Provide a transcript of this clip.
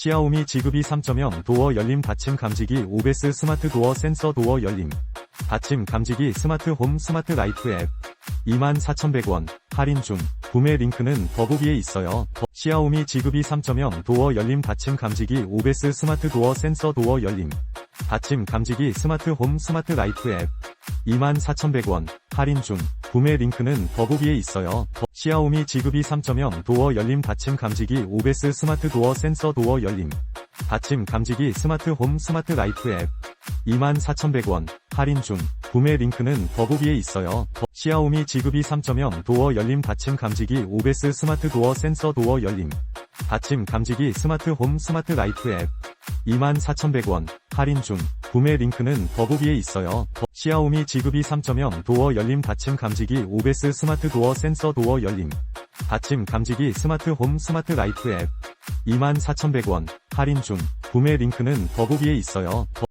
시아오미 지급이 3.0 도어 열림 닫힘 감지기 오베스 스마트 도어 센서 도어 열림. 닫힘 감지기 스마트 홈 스마트 라이프 앱. 24,100원 할인 중. 구매 링크는 더보기에 있어요. 더- 시아오미 지급이 3.0 도어 열림 닫힘 감지기 오베스 스마트 도어 센서 도어 열림. 닫힘 감지기 스마트 홈 스마트 라이프 앱. 24,100원 할인 중 구매 링크는 더보기에 있어요. 더- 시아오미 지급이 3.0 도어 열림 닫힘 감지기 오베스 스마트 도어 센서 도어 열림 닫힘 감지기 스마트 홈 스마트 라이프 앱 24,100원 할인 중 구매 링크는 더보기에 있어요. 더- 시아오미 지급이 3.0 도어 열림 닫힘 감지기 오베스 스마트 도어 센서 도어 열림 닫힘 감지기 스마트 홈 스마트 라이프 앱 24,100원 할인 중 구매 링크는 더보기에 있어요. 더- 시아오미 지급이 3.0 도어 열림 닫힘 감지기 오베스 스마트 도어 센서 도어 열림. 닫힘 감지기 스마트 홈 스마트 라이프 앱. 24,100원 할인 중. 구매 링크는 더보기에 있어요. 더-